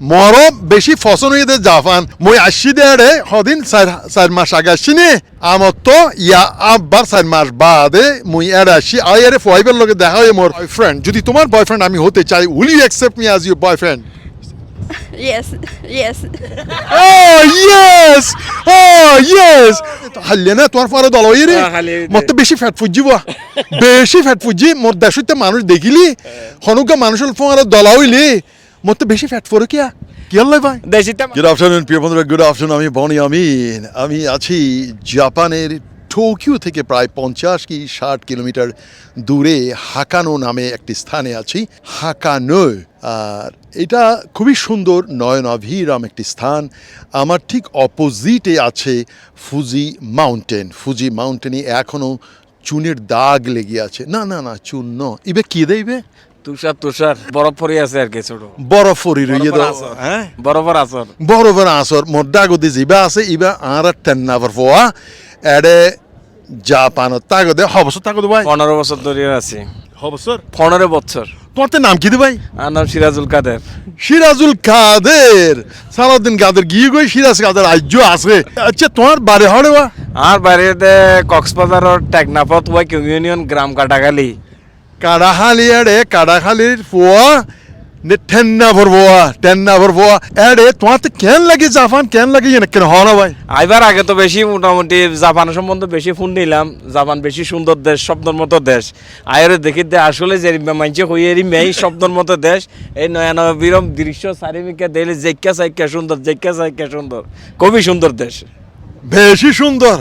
মর বেশি ফসন হয়ে জাপান মই আসছি দেড়ে হদিন চার চার মাস আগে আসি নে আমার তো ইয়া আব্বার চার মাস বাদে মুই এড়ে আসছি আই এর ফাইভের লগে দেখা হয় মোর বয়ফ্রেন্ড যদি তোমার বয়ফ্রেন্ড আমি হতে চাই will you accept me as your boyfriend Yes, yes. Oh yes! Oh yes! হাল্লে তোমার পরে দল হই রে। হ্যাঁ, হালিয়ে বেশি ফ্যাট ফুজি বেশি ফ্যাট ফুজি মোর দেশতে মানুষ দেখিলি। হনুকা মানুষের ফোঁয়ারে দলা হইলি। মত বেশি ফ্যাট ফরে কিয়া কি ভাই? দেশিটা গুড আফটারনুন প্রিয় বন্ধুরা গুড আফটারনুন আমি বনি আমিন। আমি আছি জাপানের টোকিও থেকে প্রায় পঞ্চাশ কি ষাট কিলোমিটার দূরে হাকানো নামে একটি স্থানে আছি। হাকানো আর এটা খুবই সুন্দর নয়নাভিরাম একটি স্থান। আমার ঠিক অপোজিটে আছে ফুজি মাউন্টেন ফুজি মাউন্টেনে এখনও চুনের দাগ লেগে আছে। না না না চুন ন ইবে কি দেইবে তুষার তুষার। বরফ পরে আছে আর কি ছোট। বরফ ফরি রইয়ে দাও। হ্যাঁ? বরফের আসর। বরফের আসর। মোড্ডা গদি জিবা আছে ইবা আর টেন্নাভার ফোয়া। এডে জাপানত তাগদে হবসর তাগদে ভাই? পনেরো বছর ধরে আছি। হবসর পনেরো বছর। তোমার নাম কি দি ভাই? আর নাম সিরাজুল কাদের। সিরাজুল কাদের। সারাদিন কাদের গিয়ে গই সিরাজ কাদের আজ্য আছে। আচ্ছা তোমার বাড়ি হড়ে আর বাইরেতে কক্সবাজারের টেকনাফত ওয়াই ইউনিয়ন গ্রাম কাটাখালি। কাড়াখালি এডে কাড়াখালির ফোয়া নে টেন্না ভরবোয়া টেন্না ভরবোয়া এডে তোমার তো কেন লাগে জাপান? কেন লাগে কেন হওয়া না ভাই? আইবার আগে তো বেশি মোটামুটি জাপান সম্বন্ধে বেশি ফোন নিলাম জাপান বেশি সুন্দর দেশ শব্দর মতো দেশ। আয়রে দেখি দে আসলে যে মানছে হইয়েরি মেই শব্দর মতো দেশ। এই নয়া নয়া বিরম দৃশ্য চারিমিকে দেখলে জেক্কা সাইক্কা সুন্দর জেক্কা সাইক্কা সুন্দর। খুবই সুন্দর দেশ। বেশি সুন্দর।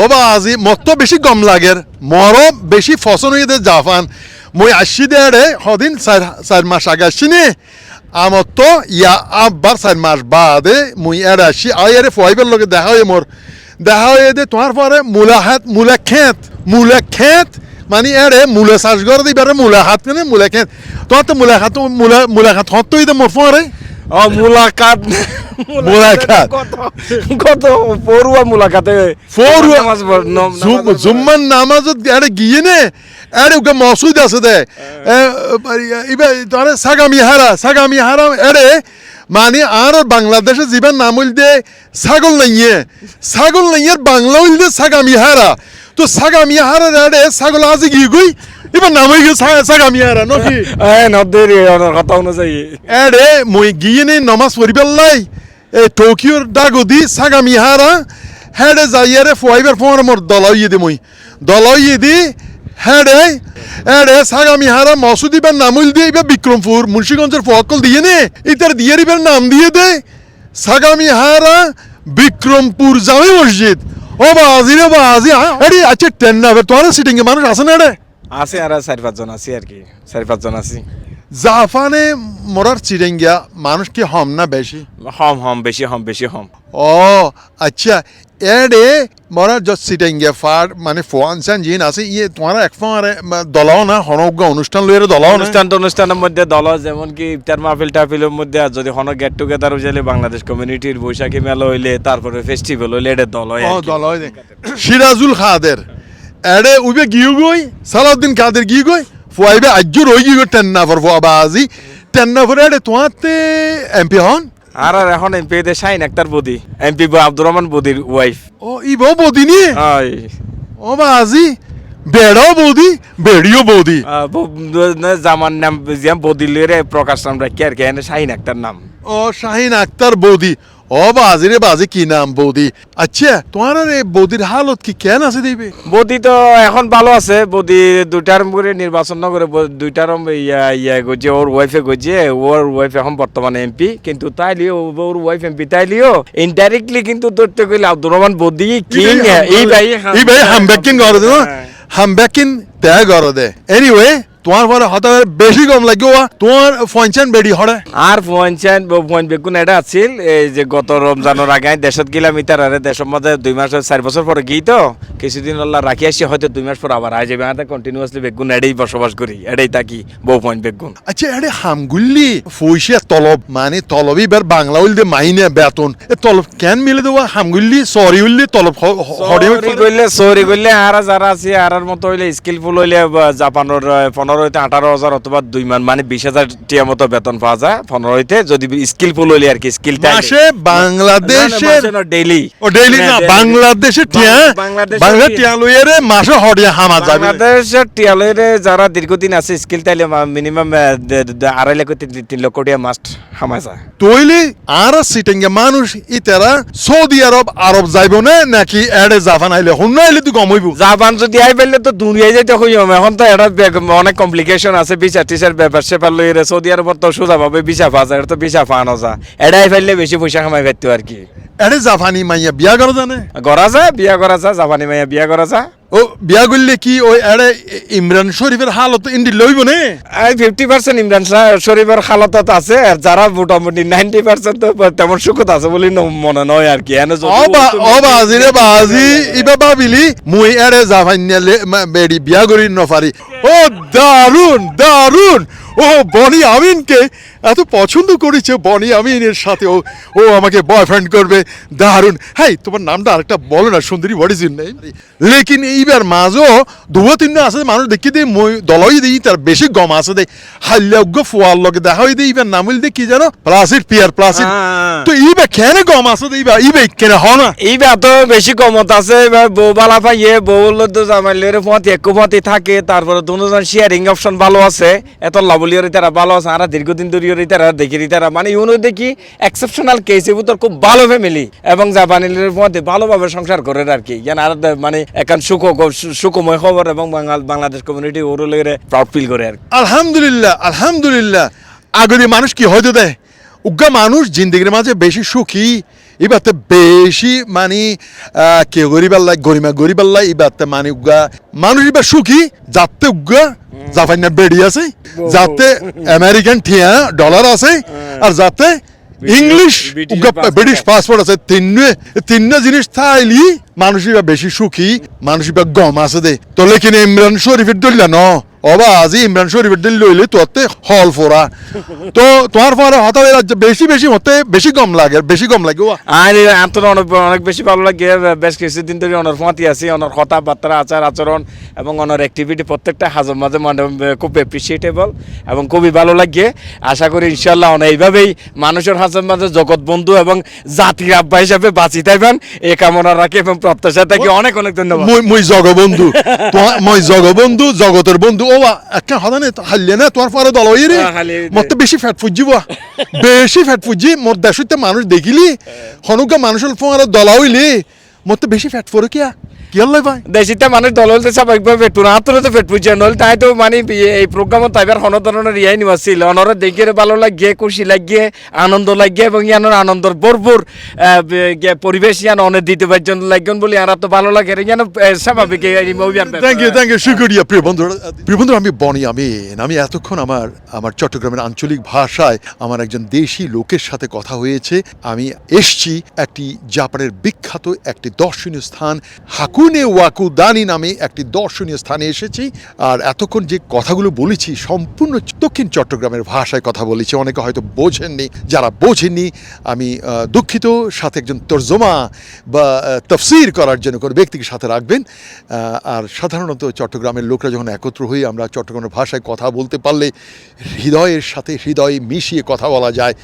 ও বা আজি মত বেশি গম লাগের। মর বেশি ফসন হয়ে জাপান। মই আসছি দেড়ে হদিন চার চার মাস আগে আসছি নে আমার তো ইয়া আব্বার চার মাস বাদে মুই এড়ে আসছি আই এর ফাইভের লগে দেখা হয় মোর। দেখা হয়ে দে তোমার পরে মূলা হাত মূলা খেত। মূলা খেত মানে এড়ে মূলা চাষ করে দিবারে মূলা হাত মানে মূলা খেত। তোমার তো মূলা খাত মূলা মূলা খাত হত তো মোর ফোয়ারে ও মুলাকাত। মুলাকাত। কত? কত? পড়ুয়া মুলাকাতে ফোরুয়া নামাজ জুম্মান নামাজত আরে গিয়ে নে? আরে ওকে মসুদ আছে দে। ইবে তারে সাগামি হারা সাগামি হারা আরে মানে আর বাংলাদেশে জীবন নাম হইল দে ছাগল নাইয়ে। ছাগল নাইয়ের বাংলা হইল দে সাগামি হারা। তো সাগামি হারা আরে ছাগল আজি গিয়ে গই? এবার নাম হয়ে গেছে সাগামি হারা নাকি এই নদেরি ওনার কথা অনুযায়ী এরে মই গিয়ে নে নমাজ পড়ি পেলাই এই টোকিওর দাগদি সাগামি হারা হেডে যাইয়ারে ফুয়াইবার ফোন মোর দলাইয়ে দি মই দলাইয়ে দি হেডে এরে সাগামি হারা মসুদিবার নামুল দিয়ে এবার বিক্রমপুর মুন্সিগঞ্জের ফকল দিয়ে নে ইতার দিয়ে এবার নাম দিয়ে দে সাগামি হারা বিক্রমপুর জামে মসজিদ ও বাজি রে বাজি আরে আচ্ছা টেন না তোমার সিটিং এ মানুষ আছে না রে আছে আর চারি পাঁচজন আছি আর কি চারি পাঁচজন আছি। জাপানে মরার চিরেঙ্গিয়া মানুষ কি হম না বেশি? হম হম বেশি হম বেশি হম। ও আচ্ছা এডে মরা যত চিরেঙ্গিয়া ফার মানে ফোয়ান সান জিন আছে ইয়ে তোমার এক ফারে দলাও না হনজ্ঞ অনুষ্ঠান লইরে দলাও অনুষ্ঠান অনুষ্ঠানের মধ্যে দল যেমন কি ইফতার মাহফিল টাহফিলের মধ্যে আর যদি হন গেট টুগেদার হইলে বাংলাদেশ কমিউনিটির বৈশাখী মেলা হইলে তারপরে ফেস্টিভ্যাল হইলে এটা হয় দল হয় সিরাজুল খাদের এডে উবে গিয়ে গই সালাউদ্দিন কাদের গিয়ে গই ফুয়াইবে আজ্জু রই গিয়ে গই টেন্না ফর ফুয়া বাজি টেন্না ফর এডে তোমাতে এমপি হন। আর আর এখন এমপি তে শাইন একটার বদি এমপি আব্দুর রহমান বদির ওয়াইফ ও ইবো বদিনি? ও বাজি। বেড়াও বৌদি বেড়িও বৌদি। জামার নাম বদিলের প্রকাশ নাম রাখি আর কি শাহিন আক্তার নাম। ও শাহিন আক্তার বৌদি। ও বাজি রে বাজি কি নাম বৌদি। আচ্ছা তোমার আর বৌদির হালত কি কেন আছে দিবে? বদি তো এখন ভালো আছে বদি দুইটার করে নির্বাচন করে দুইটার ইয়া ইয়া গজে ওর ওয়াইফে গজে ওর ওয়াইফ এখন বর্তমানে এমপি কিন্তু তাইলিও ওর ওয়াইফ এমপি তাইলিও ইনডাইরেক্টলি কিন্তু ধরতে গেলে আব্দুর রহমান বদি কিং এই ভাই এই ভাই হামবেকিন করে দে হ্যাঁ। হামবেকিন তে করে দে এনিওয়ে তোমার পরে হতে পারে বেশি কম লাগিব তোমার পঞ্চান বেড়ি হরে। আর পঞ্চায়েত পয়েন্ট বেগুন এটা আছিল এই যে গত রমজানের আগে দেশত গেলাম ইতার আরে দেশের মধ্যে দুই মাস চার বছর পরে গিয়ে তো কিছুদিন আল্লাহ রাখি আসি হয়তো দুই মাস পর আবার আয় যাবে। কন্টিনিউয়াসলি বেগুন এটাই বসবাস করি এটাই থাকি বউ পয়েন্ট বেগুন আচ্ছা এডে হামগুল্লি পয়সা তলব মানে তলবই বার বাংলা হইলে মাইনে বেতন এ তলব কেন মিলে দেওয়া? হামগুল্লি সরি হইলে তলব হরে করলে সরি করলে আর যারা আছে আর মতো হইলে স্কিলফুল হইলে জাপানের পনেরো পনেরো হইতে আঠারো হাজার অথবা দুই মান মানে বিশ হাজার টিয়া মতো বেতন পাওয়া যায় পনেরো হইতে যদি স্কিলফুল হইলে আর কি স্কিল মাসে বাংলাদেশের ডেইলি ও ডেইলি হ্যাঁ, না বাংলাদেশের টিয়া বাংলা টিয়া। টিয়া লইয়ারে মাসে হরিয়া হামা যাবে। বাংলাদেশের টিয়ালের যারা দীর্ঘদিন আছে স্কিল তাইলে মিনিমাম আড়াই লক্ষ তিন- লক্ষ টিয়া মাস্ট হামা যায়। তৈলি আর সিটিংয়ে মানুষ ইতারা সৌদি আরব আরব যাইব না নাকি এড়ে জাপান আইলে হুন আইলে তুই কমইব জাপান যদি আই পারলে তো দুনিয়ায় যাইতে হইম এখন তো এটা অনেক কমপ্লিকেশন আছে বিচার টিচার ব্যাপার সেপার লই রে সৌদি আরব তো সোজা ভাবে বিচা পাওয়া যায় এটা তো বিচা পাওয়ানো যা এটাই ফেললে বেশি পয়সা কামাই পাইতো আর কি। এড়ে জাপানি মাইয়া বিয়া করা জানে? করা যায় বিয়া করা যায় জাপানি মাইয়া বিয়া করা যায় ও বিয়া করলে কি ওই এড়ে ইমরান শরীফের হালত ইন্দি লইব নে এই ফিফটি পার্সেন্ট ইমরান শরীফের হালতত আছে আর যারা মোটামুটি নাইনটি পার্সেন্ট তেমন সুখত আছে বলে মনে নয় আর কি। এনে তুমি- অবাজি রে বাজি ইবা ভাবিলি মুই এড়ে জাপানিয়ালে বেড়ি বিয়া করি নপারি ও দারুণ দারুণ ও বনি আমিনকে এত পছন্দ করেছে বনি আমিনের সাথে ও ও আমাকে বয়ফ্রেন্ড করবে। দারুণ হ্যাঁ তোমার নামটা আরেকটা বলো না সুন্দরী বডি জিন নেই লেকিন এইবার মাঝও দুবো তিন আছে মানুষ দেখি দে মই দলই দিই তার বেশি গম আছে দে হাল্যাগ্য ফোয়ার লগে দেখা হই দে ইবার নামিল দে কি জানো? Placid Pierre Placid. হ্যাঁ। তো ইবে কেন গম আছে দে ইবা ইবে কেন হ না। এইবা তো বেশি কমত আছে এবার বউ বালা পাইয়ে বউ তো জামাইলের পথে একু পথে থাকে তারপরে দুজন শেয়ারিং অপশন ভালো আছে এত লাভলিয়র তারা ভালো আছে আর দীর্ঘদিন ধরে তারা দেখি তারা মানে ইউনো দেখি এক্সেপশনাল কেস এবার তোর খুব ভালো ফ্যামিলি এবং জাপানিলের মধ্যে ভালোভাবে সংসার করে আর কি। যেন আর মানে এখন সুখ, সুখময় খবর এবং বাংলাদেশ কমিউনিটি ওরও লেগে প্রাউড ফিল করে আর আলহামদুলিল্লাহ আলহামদুলিল্লাহ। আগরে মানুষ কি হয়তো দেয়? উগ্গা মানুষ জিন্দগির মাঝে বেশি সুখী এবারতে বেশি মানে কে গরিবাল্লাই গরিমা গরিবাল্লাই এবারতে মানে উগ্গা। মানুষ এবার সুখী যাতে উগ্গা। জাপানিয়া বেড়ি আছে যাতে আমেরিকান ঠিয়া ডলার আছে আর যাতে ইংলিশ ব্রিটিশ। পাসপোর্ট আছে। তিনে তিনে জিনিস থাইলি মানুষ বেশি সুখী মানুষ গম আছে দে। তো লেকিন ইমরান শরীফের দলিলা ন। অবা আজি ইমরান শরীফের দল লইলে তোতে হল ফোরা। তো তোমার পরে বেশি বেশি হতে বেশি লাগে বেশি লাগে ও আর আন্তর অনেক বেশি ভালো লাগে। বেশ কিছুদিন ধরে অনর ফতি আছি অনর কথাবার্তা আচার আচরণ এবং অনর অ্যাক্টিভিটি প্রত্যেকটা হাজর মাঝে মানে খুব অ্যাপ্রিসিয়েটেবল এবং খুবই ভালো লাগে। আশা করি ইনশাল্লাহ অনেক এইভাবেই মানুষের হাজার মাঝে জগৎ বন্ধু এবং জাতির আব্বা হিসাবে বাঁচি থাকবেন এই কামনা রাখি এবং প্রত্যাশা থাকি। অনেক অনেক ধন্যবাদ। মই জগবন্ধু। মই জগবন্ধু জগতের বন্ধু। পরে দল হই রে হ্যাঁ, হালিয়ে দে। মতে বেশি ফ্যাট ফুজি বা বেশি ফ্যাট ফুজি মোর দেশতে মানুষ দেখিলি হনুকা মানুষের ফোয়ারে দল হইলি মতে বেশি ফ্যাট ফোরে কিয়া ভাই? দেশিতে মানুষ দল হলতে স্বাভাবিকভাবে পেট পুরো হাতরে তো পেট পুজো নল তাই তো মানে এই প্রোগ্রামত তাইবার হন ধরনের রিয়াই নিবাসিল অনরে দেখে ভালো লাগিয়ে খুশি লাগিয়ে আনন্দ লাগিয়ে এবং ইয়ানোর আনন্দর ভরপুর আহ, বে- গে- পরিবেশ ইয়ান অনেক দিতে পারছেন লাগবেন বলে আর তো ভালো লাগে। ইয়ান স্বাভাবিক এই মুভিয়ার থ্যাংক ইউ থ্যাংক ইউ শুক্রিয়া প্রিয় বন্ধুরা প্রিয় বন্ধুরা আমি বনি আমিন আমি এতক্ষণ আমার আমার চট্টগ্রামের আঞ্চলিক ভাষায় আমার একজন দেশি লোকের সাথে কথা হয়েছে। আমি এসছি একটি জাপানের বিখ্যাত একটি দর্শনীয় স্থান হাকুনে ওয়াকুদানি নামে একটি দর্শনীয় স্থানে এসেছি। আর এতক্ষণ যে কথাগুলো বলেছি, সম্পূর্ণ দক্ষিণ চট্টগ্রামের ভাষায় কথা বলেছি। অনেকে হয়তো বোঝেননি, যারা বোঝেননি, আমি দুঃখিত। সাথে একজন তর্জমা বা তফসির করার জন্য কোনো ব্যক্তিকে সাথে রাখবেন। আর সাধারণত চট্টগ্রামের লোকরা যখন একত্র হই, আমরা চট্টগ্রামের ভাষায় কথা বলতে পারলে হৃদয়ের সাথে হৃদয় মিশিয়ে কথা বলা যায়।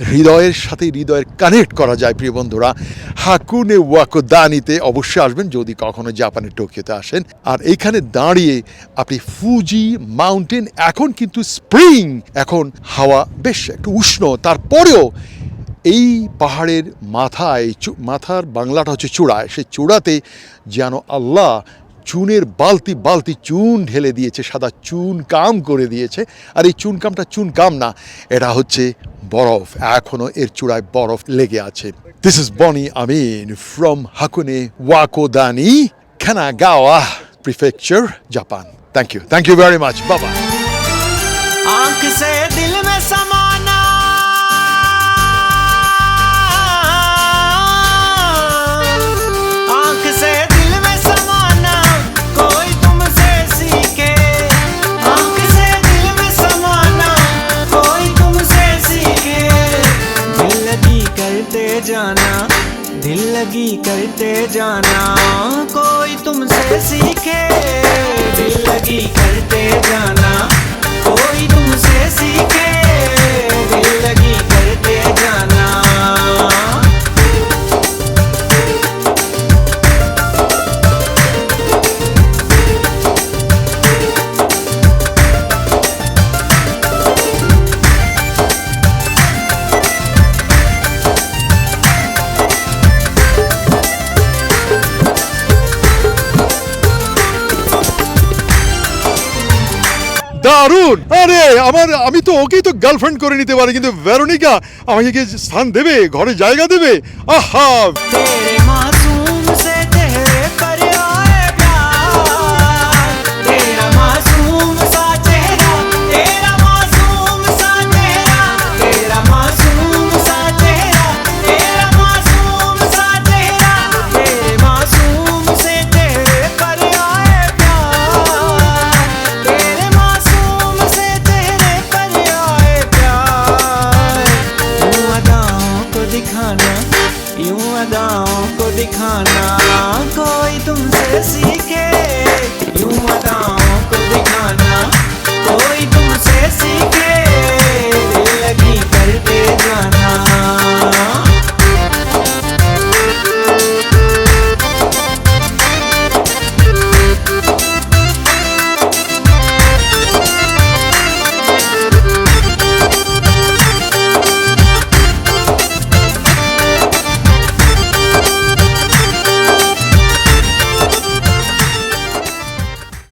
হৃদয়ের সাথে হৃদয়ের কানেক্ট করা যায়, প্রিয় বন্ধুরা। হাকুনে ওয়াকোদানিতে অবশ্যই আসবেন, যদি কখনো জাপানের টোকিওতে আসেন। আর এইখানে দাঁড়িয়ে আপনি ফুজি মাউন্টেন এখন কিন্তু স্প্রিং এখন হাওয়া বেশ একটু উষ্ণ। তারপরেও এই পাহাড়ের মাথায় মাথার বাংলাটা হচ্ছে চূড়ায়। সেই চূড়াতে যেন আল্লাহ চুনের বালতি বালতি চুন ঢেলে দিয়েছে, সাদা চুন কাম করে দিয়েছে। আর এই চুন কামটা চুন কাম না, এটা হচ্ছে বরফ। এখনও এর চূড়ায় বরফ লেগে আছে। This is Boni Amin from Hakone Owakudani Kanagawa prefecture Japan thank you thank you very much বাবা ज़िंदगी करते जाना। कोई तुमसे सीखे ज़िंदगी लगी करते जाना। कोई तुमसे सीखे দারুণ আরে আমার আমি তো ওকেই তো গার্লফ্রেন্ড করে নিতে পারি কিন্তু ভেরোনিকা আমাকে কি স্থান দেবে? ঘরে জায়গা দেবে? আহা!